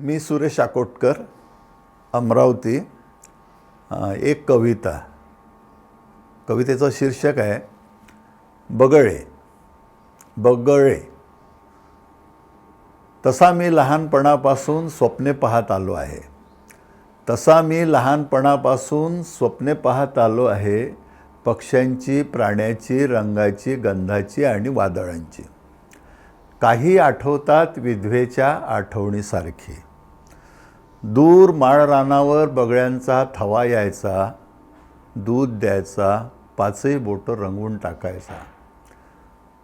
मी सुरेश आकोटकर अमरावती एक कविता. कवितेचं शीर्षक आहे बगळे बगळे. तसा मी लहानपणापासून स्वप्ने पाहत आलो आहे. तसा मी लहानपणापासून स्वप्ने पाहत आलो आहे पक्ष्यांची प्राण्याची रंगाची गंधाची आणि वादळांची. काही आठवतात विधवेच्या आठवणीसारखी. दूर माळरानावर बगळ्यांचा थवा यायचा दूध द्यायचा पाचही बोटं रंगवून टाकायचा.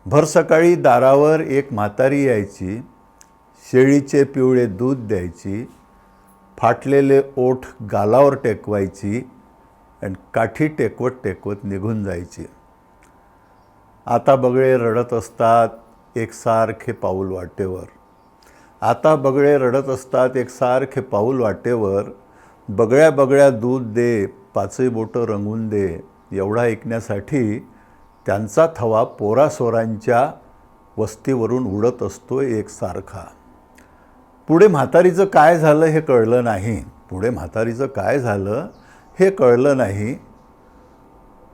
भर सकाळी दारावर एक म्हातारी यायची शेळीचे पिवळे दूध द्यायची फाटलेले ओठ गालावर टेकवायची आणि काठी टेकवत टेकवत निघून जायची. आता बगळे रडत असतात एकसारखे पाऊल वाटेवर. आता बगळे रडत असतात एक सारखे पाऊल वाटेवर. बगळ्या बगळ्या दूध दे पाचही बोटं रंगून दे एवढा ऐकण्यासाठी त्यांचा थवा पोरासोरांच्या वस्तीवरून उडत असतो एकसारखा पुढे म्हातारीचं काय झालं हे कळलं नाही. पुढे म्हातारीचं काय झालं हे कळलं नाही.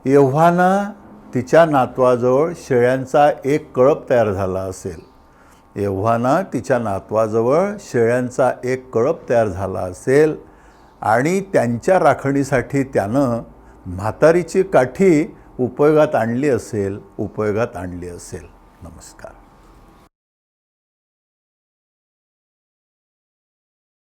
एव्हाना तिच्या नातवाजवळ शेळ्यांचा एक कळप तयार झाला असेल. एव्हाना तिच्या नातवाजवळ शेळ्यांचा एक कळप तयार झाला असेल आणि त्यांच्या राखणीसाठी त्यानं म्हातारीची काठी उपयोगात आणली असेल उपयोगात आणली असेल. नमस्कार.